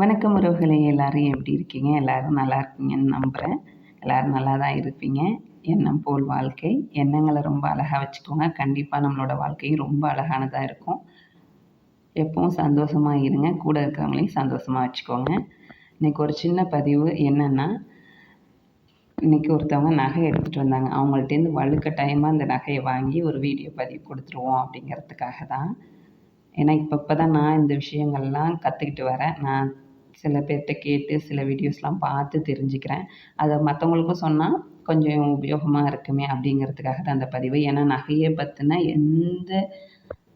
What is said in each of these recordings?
வணக்கம் உறவுகளை எல்லாரும் எப்படி இருக்கீங்க? எல்லாரும் நல்லா இருக்கீங்கன்னு நம்புகிறேன் எல்லோரும் நல்லா தான் இருப்பீங்க. எண்ணம் போல் வாழ்க்கை. எண்ணங்களை ரொம்ப அழகாக வச்சுக்கோங்க. கண்டிப்பாக நம்மளோட வாழ்க்கையும் ரொம்ப அழகானதாக இருக்கும். எப்பவும் சந்தோஷமாக இருங்க. கூட இருக்கிறவங்களையும் சந்தோஷமாக வச்சுக்கோங்க. இன்றைக்கி ஒரு சின்ன பதிவு என்னென்னா இன்றைக்கி ஒருத்தவங்க நகை எடுத்துகிட்டு வந்தாங்க. அவங்கள்ட்டேருந்து வலுக்கட்டாயமாக அந்த நகையை வாங்கி ஒரு வீடியோ பதிவு கொடுத்துருவோம் அப்படிங்கிறதுக்காக தான். ஏன்னா இப்போ இப்போ தான் நான் இந்த விஷயங்கள்லாம் கற்றுக்கிட்டு வரேன். நான் சில பேர்கிட்ட கேட்டு சில வீடியோஸ்லாம் பார்த்து தெரிஞ்சுக்கிறேன். அதை மற்றவங்களுக்கும் சொன்னால் கொஞ்சம் உபயோகமாக இருக்குமே அப்படிங்கிறதுக்காக தான் அந்த பதிவு. ஏன்னா நகையை பற்றின எந்த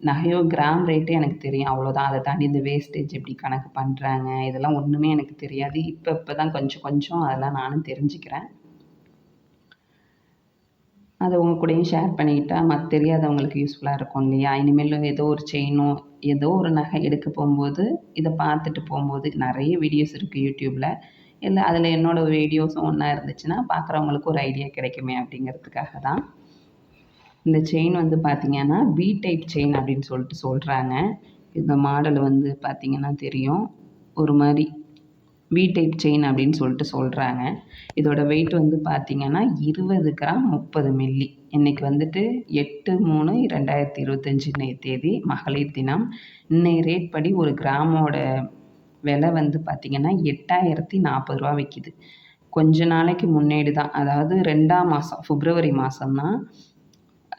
நகையோ கிராம் ரேட்டு எனக்கு தெரியும். அவ்வளோதான் அதை தாண்டி இந்த வேஸ்டேஜ் எப்படி கணக்கு பண்ணுறாங்க இதெல்லாம் ஒன்றுமே எனக்கு தெரியாது. இப்போ இப்போ தான் கொஞ்சம் கொஞ்சம் அதெல்லாம் நானும் தெரிஞ்சுக்கிறேன். அதை உங்கள் கூடயும் ஷேர் பண்ணிக்கிட்டால் மற்ற தெரியாதவங்களுக்கு யூஸ்ஃபுல்லாக இருக்கும் இல்லையா? இனிமேல் ஏதோ ஒரு செயினோ ஏதோ ஒரு நகை எடுக்க போகும்போது இதை பார்த்துட்டு போகும்போது நிறைய வீடியோஸ் இருக்குது யூடியூப்பில் இல்லை அதில் என்னோடய வீடியோஸும் ஒன்றா இருந்துச்சுன்னா பார்க்குறவங்களுக்கு ஒரு ஐடியா கிடைக்குமே அப்படிங்கிறதுக்காக தான். இந்த செயின் வந்து பார்த்திங்கன்னா பி டைப் செயின் அப்படின்னு சொல்லிட்டு சொல்கிறாங்க இந்த மாடல் வந்து பார்த்திங்கன்னா தெரியும். ஒரு மாதிரி வி டைப் செயின் அப்படின்னு சொல்லிட்டு சொல்கிறாங்க இதோட வெயிட் வந்து பார்த்திங்கன்னா இருபது கிராம் முப்பது மில்லி இன்றைக்கி வந்துட்டு எட்டு மூணு ரெண்டாயிரத்தி இருபத்தஞ்சி தேதி மகளிர் தினம். இன்னைய ரேட் படி ஒரு கிராமோட விலை வந்து பார்த்திங்கன்னா எட்டாயிரத்தி நாற்பது ரூபா விற்கிது கொஞ்ச நாளைக்கு முன்னேடி தான். அதாவது ரெண்டாம் மாதம் ஃபிப்ரவரி மாதம்தான்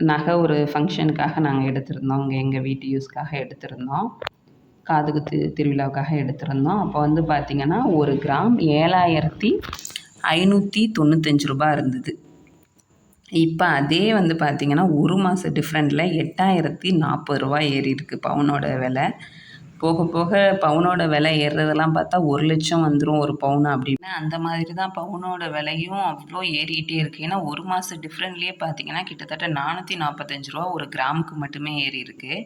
நகை ஒரு ஃபங்க்ஷனுக்காக நாங்கள் எடுத்திருந்தோம். இங்கே எங்கள் வீட்டு யூஸ்க்காக எடுத்திருந்தோம். காது குத்து திருவிழாவுக்காக எடுத்திருந்தோம். அப்போ வந்து பார்த்திங்கன்னா ஒரு கிராம் ஏழாயிரத்தி ஐநூற்றி தொண்ணூத்தஞ்சு ரூபா இருந்தது. இப்போ அதே வந்து பார்த்திங்கன்னா ஒரு மாத டிஃப்ரெண்ட்டில் எட்டாயிரத்தி நாற்பது ரூபா ஏறி இருக்குது பவுனோட விலை. போக போக பவுனோட விலை ஏறுறதெல்லாம் பார்த்தா ஒரு லட்சம் வந்துடும் ஒரு பவுன் அப்படின்னா. அந்த மாதிரி தான் பவுனோட விலையும் அவ்வளோ ஏறிக்கிட்டே இருக்குது ஏன்னா ஒரு மாதம் டிஃப்ரெண்ட்லேயே பார்த்தீங்கன்னா கிட்டத்தட்ட நானூற்றி நாற்பத்தஞ்சு ரூபா ஒரு கிராமுக்கு மட்டுமே ஏறி இருக்குது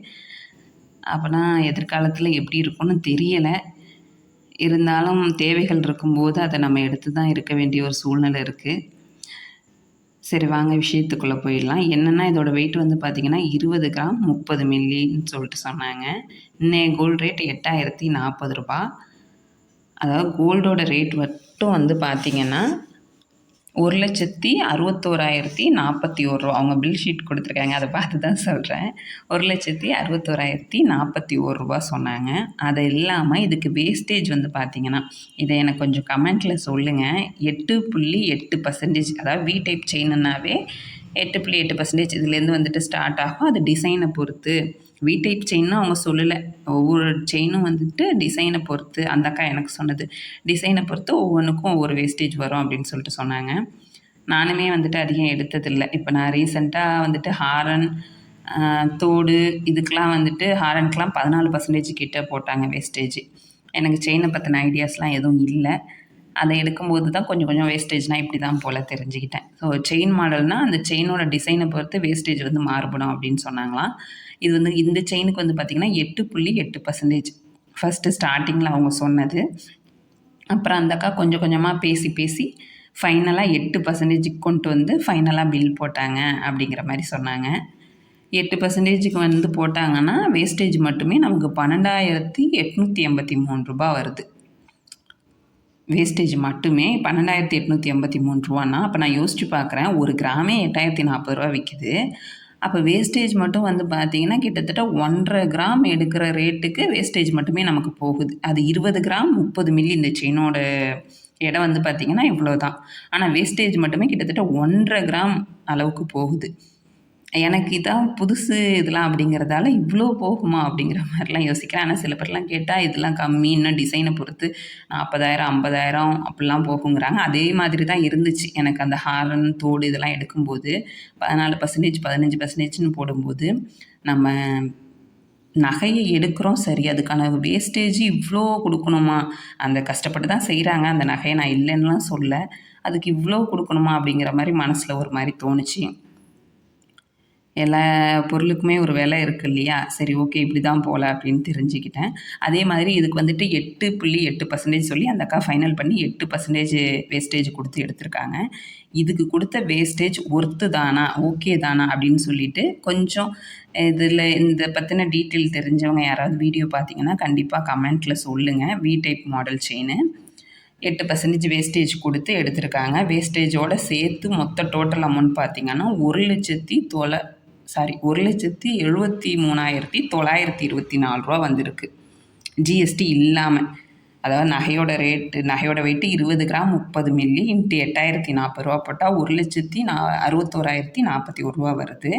அப்போனா எதிர்காலத்தில் எப்படி இருக்கும்னு தெரியலை. இருந்தாலும் தேவைகள் இருக்கும்போது அதை நம்ம எடுத்து தான் இருக்க வேண்டிய ஒரு சூழ்நிலை இருக்குது சரி வாங்க விஷயத்துக்குள்ளே போயிடலாம். என்னென்னா இதோட வெயிட் வந்து பார்த்திங்கன்னா இருபது கிராம் முப்பது மில்லின்னு சொல்லிட்டு சொன்னாங்க. இன்னைய கோல்டு ரேட் எட்டாயிரத்தி நாற்பது ரூபா. அதாவது கோல்டோட ரேட் மட்டும் வந்து பார்த்திங்கன்னா ஒரு லட்சத்தி அறுபத்தோராயிரத்தி நாற்பத்தி ஒரு ரூபா அவங்க பில் ஷீட் கொடுத்துருக்காங்க அதை பார்த்து தான் சொல்கிறேன் ஒரு லட்சத்தி அறுபத்தோராயிரத்தி நாற்பத்தி ஒரு ரூபா சொன்னாங்க. அது இல்லாமல் இதுக்கு வேஸ்டேஜ் வந்து பார்த்திங்கன்னா இதை எனக்கு கொஞ்சம் கமெண்ட்டில் சொல்லுங்கள் எட்டு புள்ளி எட்டு பர்சன்டேஜ் அதாவது வி டைப் செயின்னாவே எட்டு புள்ளி எட்டு பர்சன்டேஜ் இதுலேருந்து வந்துட்டு ஸ்டார்ட் ஆகும். அது டிசைனை பொறுத்து. வி டைப் செயின்னு அவங்க சொல்லலை. ஒவ்வொரு செயினும் வந்துட்டு டிசைனை பொறுத்து அந்த அக்கா எனக்கு சொன்னது. டிசைனை பொறுத்து ஒவ்வொன்றுக்கும் ஒவ்வொரு வேஸ்டேஜ் வரும் அப்படின்னு சொல்லிட்டு சொன்னாங்க. நானுமே வந்துட்டு அதிகம் எடுத்ததில்லை. இப்போ நான் ரீசெண்டாக வந்துட்டு ஹாரன் தோடு இதுக்கெலாம் வந்துட்டு ஹாரனுக்கெலாம் பதினாலு பர்சன்டேஜ் கிட்டே போட்டாங்க வேஸ்டேஜ் எனக்கு செயினை பற்றின ஐடியாஸ்லாம் எதுவும் இல்லை. அதை எடுக்கும்போது தான் கொஞ்சம் கொஞ்சம் வேஸ்டேஜ்னால் இப்படி தான் போல் தெரிஞ்சுக்கிட்டேன். ஸோ செயின் மாடல்னால் அந்த செயினோட டிசைனை பொறுத்து வேஸ்டேஜ் வந்து மாறுபடும் அப்படின்னு சொன்னாங்களாம். இது வந்து இந்த செயினுக்கு வந்து பார்த்திங்கன்னா எட்டு புள்ளி எட்டு பர்சன்டேஜ் ஃபஸ்ட்டு ஸ்டார்டிங்கில் அவங்க சொன்னது. அப்புறம் அந்த அக்கா கொஞ்சம் கொஞ்சமாக பேசி பேசி ஃபைனலாக எட்டு பர்சன்டேஜுக்கு கொண்டு வந்து ஃபைனலாக பில் போட்டாங்க அப்படிங்கிற மாதிரி சொன்னாங்க. எட்டு பர்சன்டேஜுக்கு வந்து போட்டாங்கன்னா வேஸ்டேஜ் மட்டுமே நமக்கு பன்னெண்டாயிரத்தி எட்நூற்றி எண்பத்தி மூணு ரூபா வருது. வேஸ்டேஜ் மட்டுமே பன்னெண்டாயிரத்தி எட்நூற்றி எண்பத்தி மூணு ரூபான்னா அப்போ நான் யோசிச்சு பார்க்குறேன் ஒரு கிராமே எட்டாயிரத்தி நாற்பது ரூபா விற்கிது அப்போ வேஸ்டேஜ் மட்டும் வந்து பார்த்திங்கன்னா கிட்டத்தட்ட ஒன்றரை கிராம் எடுக்கிற ரேட்டுக்கு வேஸ்டேஜ் மட்டுமே நமக்கு போகுது. அது இருபது கிராம் முப்பது மில்லி இந்த செயினோட இடம் வந்து பார்த்திங்கன்னா இவ்வளோ தான் ஆனால் வேஸ்டேஜ் மட்டுமே கிட்டத்தட்ட ஒன்றரை கிராம் அளவுக்கு போகுது. எனக்கு இதான் புதுசு இதெல்லாம் அப்படிங்கிறதால இவ்வளோ போகுமா அப்படிங்கிற மாதிரிலாம் யோசிக்கிறேன். ஆனால் சில பேர்லாம் கேட்டால் இதெல்லாம் கம்மி இன்னும் டிசைனை பொறுத்து நாற்பதாயிரம் ஐம்பதாயிரம் அப்படிலாம் போகுங்கிறாங்க. அதே மாதிரி தான் இருந்துச்சு. எனக்கு அந்த ஹாரன் தோடு இதெல்லாம் எடுக்கும்போது பதினாலு பர்சன்டேஜ் பதினஞ்சு பர்சன்டேஜ்னு போடும்போது நம்ம நகையை எடுக்கிறோம் சரி அதுக்கான வேஸ்டேஜ் இவ்வளோ கொடுக்கணுமா? அந்த கஷ்டப்பட்டு தான் செய்கிறாங்க அந்த நகையை நான் இல்லைன்னுலாம் சொல்ல அதுக்கு இவ்வளோ கொடுக்கணுமா அப்படிங்கிற மாதிரி மனசில் ஒரு மாதிரி தோணுச்சு. எல்லா பொருளுக்குமே ஒரு விலை இருக்குது இல்லையா? சரி ஓகே இப்படி தான் போகல அப்படின்னு தெரிஞ்சுக்கிட்டேன். அதே மாதிரி இதுக்கு வந்துட்டு எட்டு புள்ளி எட்டு பர்சன்டேஜ் சொல்லி அந்த அக்கா ஃபைனல் பண்ணி எட்டு பர்சன்டேஜ் வேஸ்டேஜ் கொடுத்து எடுத்திருக்காங்க. இதுக்கு கொடுத்த வேஸ்டேஜ் ஒர்த்து தானா? ஓகே தானா? அப்படின்னு சொல்லிட்டு கொஞ்சம் இதில் இந்த பற்றின டீட்டெயில் தெரிஞ்சவங்க யாராவது வீடியோ பார்த்தீங்கன்னா கண்டிப்பாக கமெண்ட்டில் சொல்லுங்கள் வி டைப் மாடல் செயின் எட்டு பர்சன்டேஜ் வேஸ்டேஜ் கொடுத்து எடுத்திருக்காங்க. வேஸ்டேஜோடு சேர்த்து மொத்த டோட்டல் அமௌண்ட் பார்த்திங்கன்னா ஒரு லட்சத்தி தொலை சாரி ஒரு லட்சத்தி எழுபத்தி மூணாயிரத்தி தொள்ளாயிரத்தி இருபத்தி நாலு ரூபா வந்திருக்கு. ஜிஎஸ்டி இல்லாமல் அதாவது நகையோட ரேட்டு நகையோட வெயிட்டு இருபது கிராம் முப்பது மில்லி இன்ட்டு எட்டாயிரத்தி நாற்பது ரூபா போட்டால் ஒரு லட்சத்தி நா அறுபத்தோராயிரத்தி நாற்பத்தி ஒரு ரூபா வருது.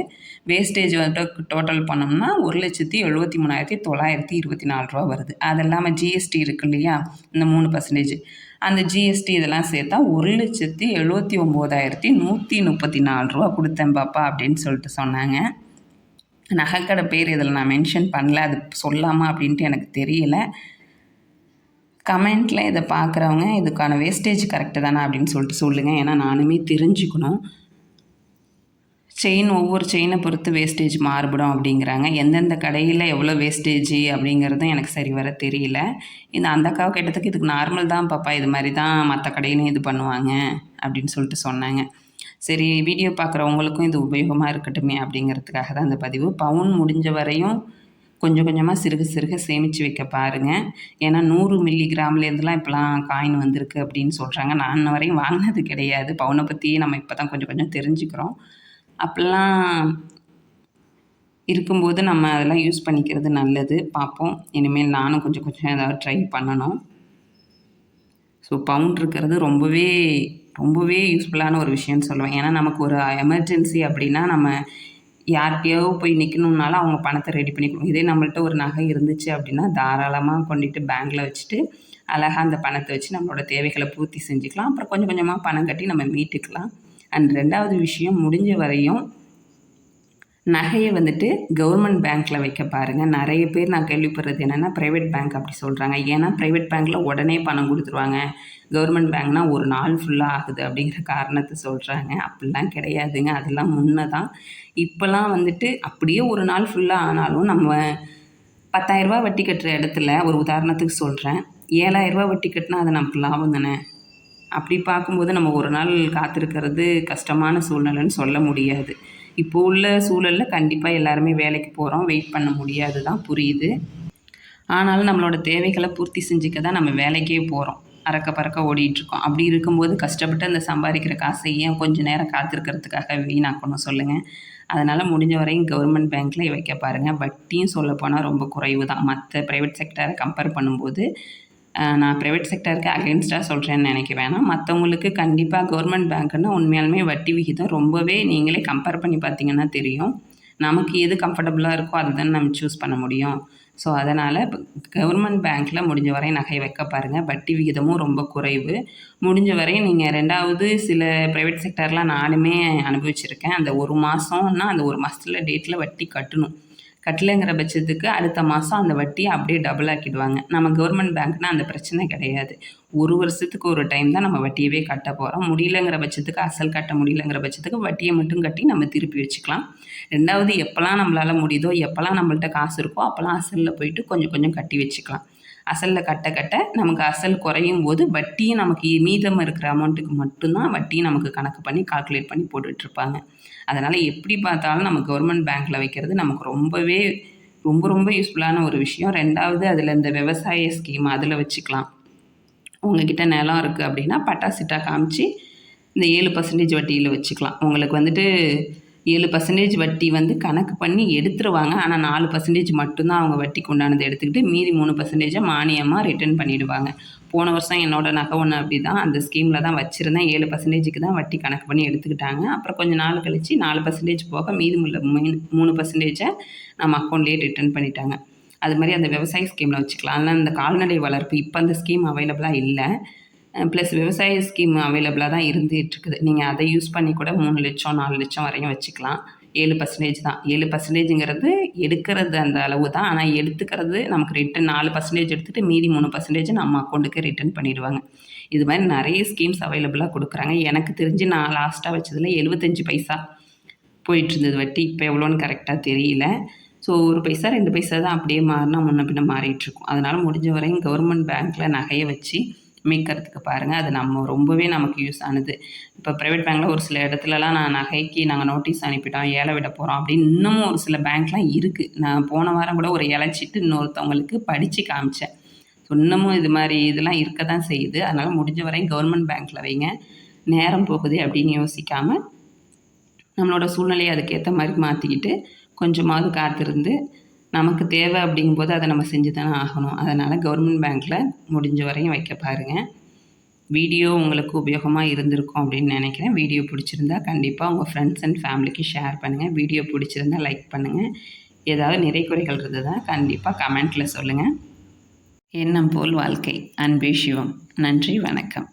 வேஸ்டேஜ் வந்துட்டு டோட்டல் பண்ணோம்னா ஒரு லட்சத்தி எழுபத்தி மூணாயிரத்தி தொள்ளாயிரத்தி இருபத்தி நாலு ரூபா வருது. அது இல்லாமல் ஜிஎஸ்டி இருக்கு இல்லையா? இந்த மூணு பர்சன்டேஜ் அந்த ஜிஎஸ்டி இதெல்லாம் சேர்த்தா ஒரு லட்சத்தி எழுபத்தி ஒம்போதாயிரத்தி நூற்றி முப்பத்தி நாலு ரூபா கொடுத்தேன் பாப்பா அப்படின்னு சொல்லிட்டு சொன்னாங்க. நகைக்கடை பேர் இதில் நான் மென்ஷன் பண்ணல அது சொல்லாமா அப்படின்ட்டு எனக்கு தெரியல. கமெண்ட்டில் இதை பார்க்குறவங்க இதுக்கான வேஸ்டேஜ் கரெக்டு தானே அப்படின்னு சொல்லிட்டு சொல்லுங்கள் ஏன்னா நானுமே தெரிஞ்சுக்கணும். செயின் ஒவ்வொரு செயினை பொறுத்து வேஸ்டேஜ் மாறுபடும் அப்படிங்கிறாங்க. எந்தெந்த கடையில் எவ்வளோ வேஸ்டேஜ் அப்படிங்கிறதும் எனக்கு சரி வர தெரியல. இந்த அந்த அக்காவை கேட்டதுக்கு இதுக்கு நார்மல் தான் பாப்பா இது மாதிரி தான் மற்ற கடையிலையும் இது பண்ணுவாங்க அப்படின்னு சொல்லிட்டு சொன்னாங்க. சரி வீடியோ பார்க்குறவங்களுக்கும் இது உபயோகமாக இருக்கட்டுமே அப்படிங்கிறதுக்காக தான் இந்த பதிவு. பவுன் முடிஞ்ச வரையும் கொஞ்சம் கொஞ்சமாக சிறுக சிறுக சேமித்து வைக்க பாருங்கள் ஏன்னா நூறு மில்லி கிராம்லேருந்துலாம் இப்போலாம் காயின் வந்திருக்கு அப்படின்னு சொல்கிறாங்க நான் இன்ன வரையும் வாங்கினது கிடையாது. பவுனை பற்றியே நம்ம இப்போ தான் கொஞ்சம் கொஞ்சம் தெரிஞ்சுக்கிறோம். அப்படிலாம் இருக்கும்போது நம்ம அதெல்லாம் யூஸ் பண்ணிக்கிறது நல்லது. பார்ப்போம். இனிமேல் நானும் கொஞ்சம் கொஞ்சம் ஏதாவது ட்ரை பண்ணணும். ஸோ பவுண்ட் இருக்கிறது ரொம்பவே ரொம்பவே யூஸ்ஃபுல்லான ஒரு விஷயம்னு சொல்லுவேன். ஏன்னா நமக்கு ஒரு எமர்ஜென்சி அப்படின்னா நம்ம யார்கிட்டயோ போய் நிற்கணுன்னாலும் அவங்க பணத்தை ரெடி பண்ணி கொடுக்கும் இதே நம்மள்ட்ட ஒரு நகை இருந்துச்சு அப்படின்னா தாராளமாக கொண்டுட்டு பேங்க்கில் வச்சுட்டு அழகாக அந்த பணத்தை வச்சு நம்மளோட தேவைகளை பூர்த்தி செஞ்சுக்கலாம். அப்புறம் கொஞ்சம் கொஞ்சமாக பணம் கட்டி நம்ம மீட்டுக்கலாம். அண்ட் ரெண்டாவது விஷயம் முடிஞ்ச வரையும் நகையை வந்துட்டு கவர்மெண்ட் பேங்க்கில் வைக்க பாருங்கள் நிறைய பேர் நான் கேள்விப்படுறது என்னென்னா ப்ரைவேட் பேங்க் அப்படி சொல்கிறாங்க ஏன்னா ப்ரைவேட் பேங்க்கில் உடனே பணம் கொடுத்துருவாங்க. கவர்மெண்ட் பேங்க்னால் ஒரு நாள் ஃபுல்லாக ஆகுது அப்படிங்கிற காரணத்தை சொல்கிறாங்க அப்படிலாம் கிடையாதுங்க. அதெல்லாம் முன்னே தான் இப்போல்லாம் வந்துட்டு அப்படியே ஒரு நாள் ஃபுல்லாக ஆனாலும் நம்ம பத்தாயிரரூபா வட்டி கட்டுற இடத்துல ஒரு உதாரணத்துக்கு சொல்கிறேன் ஏழாயிரரூபா வட்டி கட்டினா அது நமக்கு லாபம் தானே? அப்படி பார்க்கும்போது நம்ம ஒரு நாள் காத்திருக்கிறது கஷ்டமான சூழ்நிலைன்னு சொல்ல முடியாது. இப்போ உள்ள சூழலில் கண்டிப்பாக எல்லாருமே வேலைக்கு போகிறோம் வெயிட் பண்ண முடியாது தான் புரியுது. ஆனாலும் நம்மளோட தேவைகளை பூர்த்தி செஞ்சுக்க தான் நம்ம வேலைக்கே போகிறோம் அறக்க பறக்க ஓடிட்டுருக்கோம் அப்படி இருக்கும்போது கஷ்டப்பட்டு அந்த சம்பாதிக்கிற காசை ஏன் கொஞ்சம் நேரம் காத்திருக்கிறதுக்காக வீணாக்கணும் சொல்லுங்கள் அதனால் முடிஞ்ச வரையும் கவர்மெண்ட் பேங்க்கில் வைக்க பாருங்கள் வட்டியும் சொல்லப்போனால் ரொம்ப குறைவு தான். மற்ற ப்ரைவேட் செக்டரை கம்பேர் பண்ணும்போது நான் ப்ரைவேட் செக்டருக்கு அகேன்ஸ்டாக சொல்கிறேன்னு நினைக்க வேணாம். மற்றவங்களுக்கு கண்டிப்பாக கவர்மெண்ட் பேங்க்குன்னா உண்மையாலுமே வட்டி விகிதம் ரொம்பவே நீங்களே கம்பேர் பண்ணி பார்த்தீங்கன்னா தெரியும். நமக்கு எது கம்ஃபர்டபுளாக இருக்கோ அதை தான் நம்ம சூஸ் பண்ண முடியும். ஸோ அதனால் கவர்மெண்ட் பேங்க்கில் முடிஞ்ச வரையும் நகை வைக்க பாருங்கள் வட்டி விகிதமும் ரொம்ப குறைவு. முடிஞ்ச வரையும் நீங்கள் ரெண்டாவது சில ப்ரைவேட் செக்டர்லாம் நானுமே அனுபவிச்சிருக்கேன். அந்த ஒரு மாதம்னா அந்த ஒரு மாதத்தில் டேட்டில் வட்டி கட்டணும். கட்டலைங்கிற பட்சத்துக்கு அடுத்த மாதம் அந்த வட்டியை அப்படியே டபுள் ஆக்கிடுவாங்க. நம்ம கவர்மெண்ட் பேங்க்னால் அந்த பிரச்சனை கிடையாது. ஒரு வருஷத்துக்கு ஒரு டைம் தான் நம்ம வட்டியவே கட்ட போகிறோம் முடியலங்கிற பட்சத்துக்கு அசல் கட்ட முடியலங்கிற பட்சத்துக்கு வட்டியை மட்டும் கட்டி நம்ம திருப்பி வச்சுக்கலாம். ரெண்டாவது எப்போல்லாம் நம்மளால் முடியுதோ எப்போல்லாம் நம்மள்ட்ட காசு இருக்கோ அப்போல்லாம் அசலில் போயிட்டு கொஞ்சம் கொஞ்சம் கட்டி வச்சுக்கலாம். அசலில் கட்ட கட்ட நமக்கு அசல் குறையும் போது வட்டியும் நமக்கு மீதம் இருக்கிற அமௌண்ட்டுக்கு மட்டும்தான் வட்டியும் நமக்கு கணக்கு பண்ணி கால்குலேட் பண்ணி போட்டுட்ருப்பாங்க. அதனால் எப்படி பார்த்தாலும் நம்ம கவர்மெண்ட் பேங்க்கில் வைக்கிறது நமக்கு ரொம்பவே ரொம்ப ரொம்ப யூஸ்ஃபுல்லான ஒரு விஷயம். ரெண்டாவது அதில் இந்த விவசாய ஸ்கீம் அதில் வச்சுக்கலாம். உங்ககிட்ட நிலம் இருக்குது அப்படின்னா பட்டா சிட்டா காமிச்சு இந்த ஏழு பர்சன்டேஜ் வட்டியில் வச்சுக்கலாம். உங்களுக்கு வந்துட்டு ஏழு பர்சன்டேஜ் வட்டி வந்து கணக்கு பண்ணி எடுத்துருவாங்க. ஆனால் நாலு பர்சன்டேஜ் மட்டும்தான் அவங்க வட்டிக்கு உண்டானதை எடுத்துக்கிட்டு மீதி மூணு பர்சன்டேஜை மானியமாக ரிட்டர்ன் பண்ணிவிடுவாங்க போன வருஷம் என்னோடய நகை ஒன்று அப்படி தான் அந்த ஸ்கீமில் தான் வச்சுருந்தேன். ஏழு பர்சன்டேஜுக்கு தான் வட்டி கணக்கு பண்ணி எடுத்துக்கிட்டாங்க. அப்புறம் கொஞ்சம் நாள் கழித்து நாலு பர்சன்டேஜ் போக மீதி உள்ள மூணு பர்சன்டேஜை நம்ம அக்கௌண்ட்லேயே ரிட்டர்ன் பண்ணிட்டாங்க. அது மாதிரி அந்த விவசாய ஸ்கீமில் வச்சுக்கலாம். ஆனால் இந்த கால்நடை வளர்ப்பு இப்போ அந்த ஸ்கீம் அவைலபிளாக இல்லை. ப்ளஸ் விவசாய ஸ்கீம் அவைலபிளாக தான் இருந்துகிட்ருக்குது நீங்கள் அதை யூஸ் பண்ணி கூட மூணு லட்சம் நாலு லட்சம் வரையும் வச்சுக்கலாம். ஏழு பர்சன்டேஜ் தான். ஏழு பர்சன்டேஜுங்கிறது எடுக்கிறது அந்த அளவு தான். ஆனால் எடுத்துக்கிறது நமக்கு ரிட்டன் நாலு பர்சன்டேஜ் எடுத்துகிட்டு மீதி மூணு பர்சன்டேஜ் நம்ம அக்கௌண்ட்டுக்கு ரிட்டர்ன் பண்ணிடுவாங்க. இது மாதிரி நிறைய ஸ்கீம்ஸ் அவைலபிளாக கொடுக்குறாங்க. எனக்கு தெரிஞ்சு நான் லாஸ்ட்டாக வச்சதில் எழுபத்தஞ்சி பைசா போயிட்டுருந்தது வட்டி. இப்போ எவ்வளோன்னு கரெக்டாக தெரியல. ஸோ ஒரு பைசா ரெண்டு பைசா தான் அப்படியே மாறினா முன்ன பின்ன மாறிட்டுருக்கும். அதனால் முடிஞ்ச வரையும் கவர்மெண்ட் பேங்க்கில் நகையை வச்சு மீட்கிறதுக்கு பாருங்கள் அது நம்ம ரொம்பவே நமக்கு யூஸ் ஆனது. இப்போ ப்ரைவேட் பேங்க்கில் ஒரு சில இடத்துலலாம் நான் நகைக்கு நாங்கள் நோட்டீஸ் அனுப்பிட்டோம். ஏழை விட போகிறோம் அப்படின்னு இன்னமும் ஒரு சில பேங்க்லாம் இருக்குது நான் போன வாரம் கூட ஒரு இழைச்சிட்டு இன்னொருத்தவங்களுக்கு படித்து காமிச்சேன். ஸோ இன்னமும் இது மாதிரி இதெல்லாம் இருக்க தான் செய்யுது. அதனால் முடிஞ்ச வரையும் கவர்மெண்ட் பேங்க்கில் வைங்க. நேரம் போகுது அப்படின்னு யோசிக்காமல் நம்மளோட சூழ்நிலையை அதுக்கேற்ற மாதிரி மாற்றிக்கிட்டு கொஞ்சமாவது காத்திருந்து நமக்கு தேவை அப்படிங்கும்போது அதை நம்ம செஞ்சு தானே ஆகணும். அதனால் கவர்மெண்ட் பேங்க்கில் முடிஞ்ச வரையும் வைக்க பாருங்கள் வீடியோ உங்களுக்கு உபயோகமாக இருந்திருக்கும் அப்படின்னு நினைக்கிறேன். வீடியோ பிடிச்சிருந்தா கண்டிப்பாக உங்கள் ஃப்ரெண்ட்ஸ் அண்ட் ஃபேமிலிக்கு ஷேர் பண்ணுங்கள் வீடியோ பிடிச்சிருந்தா லைக் பண்ணுங்கள் ஏதாவது நிறை குறைகள் இருந்ததா கண்டிப்பாக கமெண்ட்டில் சொல்லுங்கள் எண்ணம் போல் வாழ்க்கை. அன்பே சிவம். நன்றி வணக்கம்.